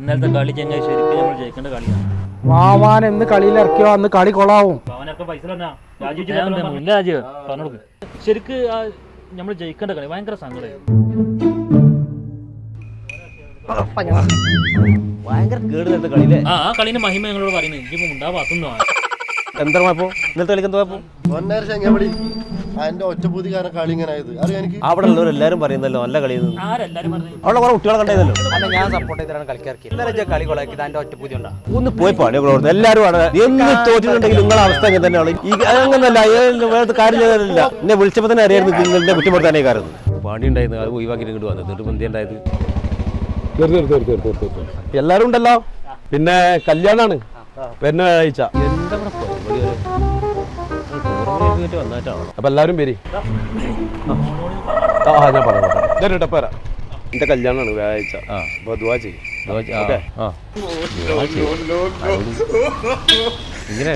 ഇന്നലത്തെ കളി ചെങ്ങായി ശരിക്കും നമ്മൾ ജയിക്കേണ്ട കളിയാണ്. വാവാൻ എന്ന് കളിയിൽ ഇറക്കിയോ? അന്ന് കളി കൊളാവും അവനൊക്കെ പൈസ രാജു പറഞ്ഞു? ശരിക്ക് നമ്മൾ ജയിക്കേണ്ട കളി ഭയങ്കര സങ്കടം. ഭയങ്കര കേട് കളിയിലെ ആ ആ കളിന്റെ മഹിമ ഞങ്ങളോട് പറയുന്നത്. ഇപ്പൊ ഉണ്ടാവാത്തുന്നോ എന്താ കുഴപ്പം ഇന്നലത്തെ കളിക്ക് എന്താ കുഴപ്പം ഒന്നര ചെങ്ങപ്പടി അതിന്റെ ഒറ്റപ്പൂതി കാരണം കളി ഇങ്ങനെ ആയത്. അറിയാം എനിക്ക്? അവിടെ ഉള്ളവരെല്ലാരും പറയുന്നല്ലോ നല്ല കളി ആരെല്ലാരും പറഞ്ഞു? അവിടെ കുറെ കുട്ടികളെ കണ്ടായിരുന്നല്ലോ അല്ല ഞാൻ സപ്പോർട്ട് ചെയ്തിട്ടാണ് കളിക്കിറക്കി ഇന്നലെ കളി കൊളാക്കി അതിന്റെ ഒറ്റ പൂതി ഉണ്ടാ ഒന്ന് പോയി പാടി എല്ലാവരും ആണ്. എന്ന് തോറ്റിട്ടുണ്ടെങ്കിൽ നിങ്ങളെ അവസ്ഥ ഇങ്ങനെ തന്നെയാണ് ഈ അങ്ങനല്ല വേറെ കാര്യം ചെയ്തില്ല എന്നെ വിളിച്ചപ്പോൾ തന്നെ അറിയായിരുന്നു നിങ്ങളുടെ കുറ്റപ്പെടുത്താനേ കാരണം പണി ഉണ്ടായിരുന്നു അത് ഒഴിവാക്കിയിട്ട് ഇങ്ങോട്ട് വന്നത് എന്നിട്ട് എന്ത് ഉണ്ടായത് എല്ലാരും ഉണ്ടല്ലോ. പിന്നെ കല്യാണാണ്. വരുന്ന ആഴ്ച എന്താ അപ്പൊ എല്ലാരും പേര്? ആ ഞാൻ പറയാം എന്റെ കല്യാണാണ് വ്യാഴാഴ്ച. അപ്പൊ ദുവാ ചെയ്യും. ഇങ്ങനെ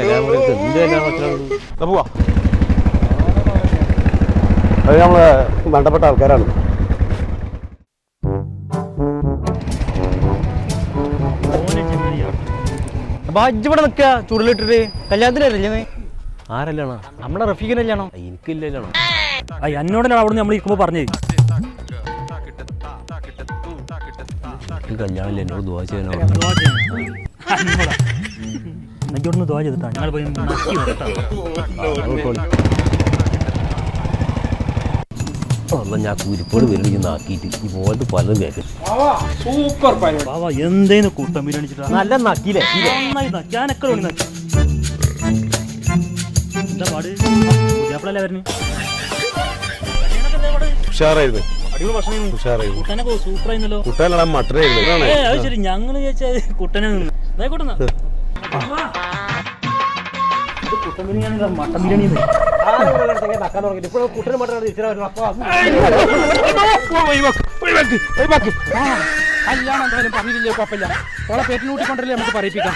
നമ്മളെ വേണ്ടപ്പെട്ട ആൾക്കാരാണ്. ഇവിടെ നിൽക്കുക ചുടലിട്ടിട്ട് കല്യാണത്തിനല്ലേ ആരല്ലാണോ നമ്മുടെ റഫീഖിന് കല്യാണം എനിക്കില്ലല്ലോ ആ എന്നോടല്ല അവിടെ നമ്മൾ ഇരിക്കുമ്പോ പറഞ്ഞേ കല്യാണം എന്നോട് ദുവാ ചെയ്യാനോ എനിക്കൊന്ന് ദോശ ചെയ്തിട്ടാ അല്ല ഞാൻ കുരുപ്പോട് വരുന്ന ആക്കിയിട്ട് ഈ പോലത്തെ പലതും കേൾക്കും സൂപ്പർ ബാബാ എന്തേന്ന് കൂട്ടം ബിരിയാണി വെച്ചിട്ടാ? നല്ല നക്കിയില്ലേ. ഞാനൊക്കെ. എന്താ പാട്? പുതിയാപ്പിളല്ലേ വരുന്നത് ഉഷാറായിരുന്നു. ഞങ്ങൾ ചോദിച്ചാൽ കുട്ടനെ ഇതായിക്കോട്ടെ കുട്ടൻ ബിരിയാണി മട്ടൻ ബിരിയാണി കല്യാണം എന്തായാലും പറഞ്ഞില്ലേ കുഴപ്പമില്ല. ഓളെ പേറ്റിനൂട്ടി കൊണ്ടല്ലേ നമുക്ക് പറയിപ്പിക്കാം.